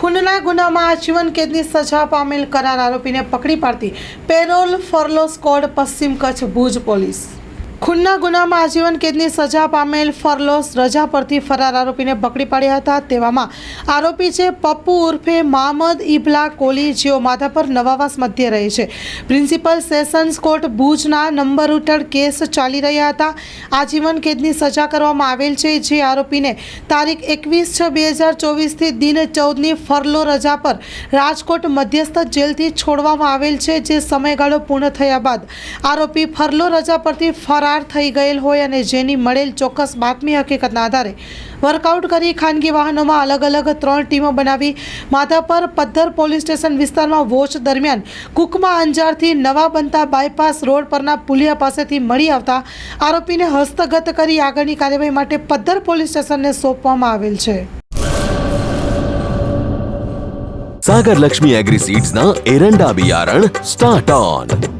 ખૂનના ગુનામાં આજીવન કેદની સજા પામેલ કરાર આરોપીને પકડી પાડતી પેરોલ ફરલો સ્કોડ પશ્ચિમ કચ્છ ભુજ પોલીસ. ખૂનના ગુનામાં આજીવન કેદની સજા પામેલ ફરલોસ રજા પરથી ફરાર આરોપીને પકડી પાડ્યા હતા. તેવામાં આરોપી છે પપ્પુ ઉર્ફે મહમદ ઇબલા કોલી, જેઓ માધાપર નવાવાસ મધ્ય રહે છે. પ્રિન્સિપલ સેશન્સ કોર્ટ ભુજના નંબર હેઠળ કેસ ચાલી રહ્યા હતા. આજીવન કેદની સજા કરવામાં આવેલ છે, જે આરોપીને તારીખ એકવીસ છ બે હજાર ચોવીસથી દિન ચૌદની ફરલો રજા પર રાજકોટ મધ્યસ્થ જેલથી છોડવામાં આવેલ છે, જે સમયગાળો પૂર્ણ થયા બાદ આરોપી ફરલો રજા પરથી ફરાર ફરાર થઈ ગયેલ હોય અને જેની મળેલ ચોક્કસ બાતમી હકીકતના આધારે વર્કઆઉટ કરી ખાનગી વાહનોમાં અલગ અલગ ત્રણ ટીમો બનાવી માધાપર પથ્થર પોલીસ સ્ટેશન વિસ્તારમાં વોચ દરમિયાન કુકમા અંજારથી નવા બનતા બાયપાસ રોડ પરના પુલિયા પાસેથી મળી આવતા આરોપીને હસ્તગત કરી આગળની કાર્યવાહી માટે પથ્થર પોલીસ સ્ટેશનને સોંપવામાં આવેલ છે. સાગર લક્ષ્મી એગ્રીસીડ્સના એરંડા બિયારણ સ્ટાર્ટ ઓન.